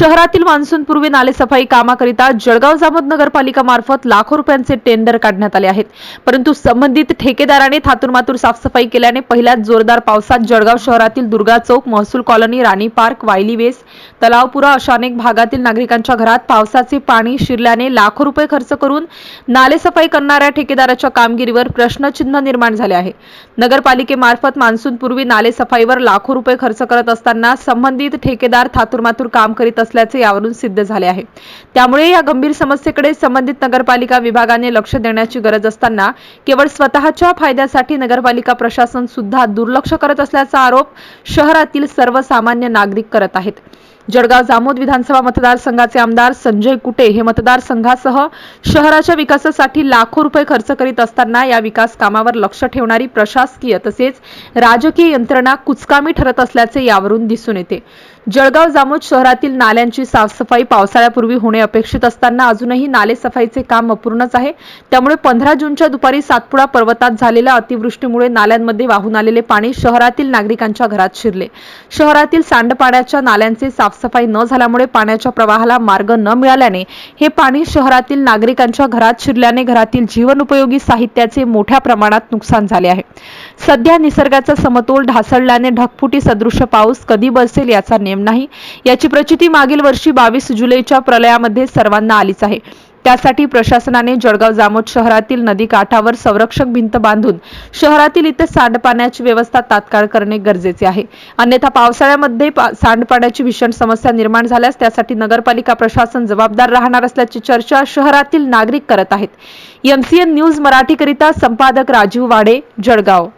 शहरातील मान्सूनपूर्वी नालेसफाई कामाकरिता जळगाव जामोद नगरपालिका मार्फत लाखो रुपयांचे टेंडर काढण्यात आले आहेत. परंतु संबंधित ठेकेदाराने थातुरमातूर साफसफाई केल्याने पहिल्याच जोरदार पावसात जळगाव शहरातील दुर्गा चौक महसूल कॉलनी राणी पार्क वायली वेस तलावपुरा अशा अनेक भागातील नागरिकांच्या घरात पावसाचे पाणी शिरल्याने लाखो रुपये खर्च करून नालेसफाई करणाऱ्या ठेकेदाराच्या कामगिरीवर प्रश्नचिन्ह निर्माण झाले आहे. नगरपालिकेमार्फत मान्सूनपूर्वी नालेसफाईवर लाखो रुपये खर्च करत असताना संबंधित ठेकेदार थातुरमातूर काम करीत असल्याचे यावरून सिद्ध झाले आहे. त्यामुळे या गंभीर समस्येकडे संबंधित नगरपालिका विभागाने लक्ष देण्याची गरज असताना केवळ स्वतःच्या फायद्यासाठी नगरपालिका प्रशासन सुद्धा दुर्लक्ष करत असल्याचा आरोप शहरातील सर्वसामान्य नागरिक करत आहेत. जळगाव जामोद विधानसभा मतदारसंघाचे आमदार संजय कुटे हे मतदारसंघासह शहराच्या विकासासाठी लाखो रुपये खर्च करीत असताना या विकास कामावर लक्ष ठेवणारी प्रशासकीय तसेच राजकीय यंत्रणा कुचकामी ठरत असल्याचे यावरून दिसून येते. जळगाव जामोद शहरातील नाल्यांची साफसफाई पावसाळ्यापूर्वी होणे अपेक्षित असताना अजूनही नाले सफाईचे काम अपूर्णच आहे. त्यामुळे पंधरा जूनच्या दुपारी सातपुडा पर्वतात झालेल्या अतिवृष्टीमुळे नाल्यांमध्ये वाहून आलेले पाणी शहरातील नागरिकांच्या घरात शिरले. शहरातील सांडपाण्याच्या नाल्यांचे साफ साफसफाई न झाल्यामुळे पाण्याच्या प्रवाहाला मार्ग न मिळाल्याने हे पाणी शहरातील नागरिकांच्या घरात शिरल्याने घरातील जीवनोपयोगी साहित्याचे मोठ्या प्रमाणात नुकसान झाले आहे. सध्या निसर्गाचा समतोल ढासळल्याने ढगफुटी सदृश पाऊस कधी बसेल याचा नेम नाही. याची प्रचिती मागील वर्षी बावीस जुलैच्या प्रलयामध्ये सर्वांना आलीच आहे. त्यासाठी प्रशासनाने जळगाव जामोद शहरातील नदी काठावर संरक्षक भिंत बांधून शहरातील इथे सांडपाण्याची व्यवस्था तात्काळ करणे गरजेचे आहे. अन्यथा पावसाळ्यामध्ये सांडपाण्याची भीषण समस्या निर्माण झाल्यास त्यासाठी नगरपालिका प्रशासन जबाबदार राहणार असल्याची चर्चा शहरातील नागरिक करत आहेत. एमसीएन न्यूज मराठीकरिता संपादक राजीव वाडे जळगाव.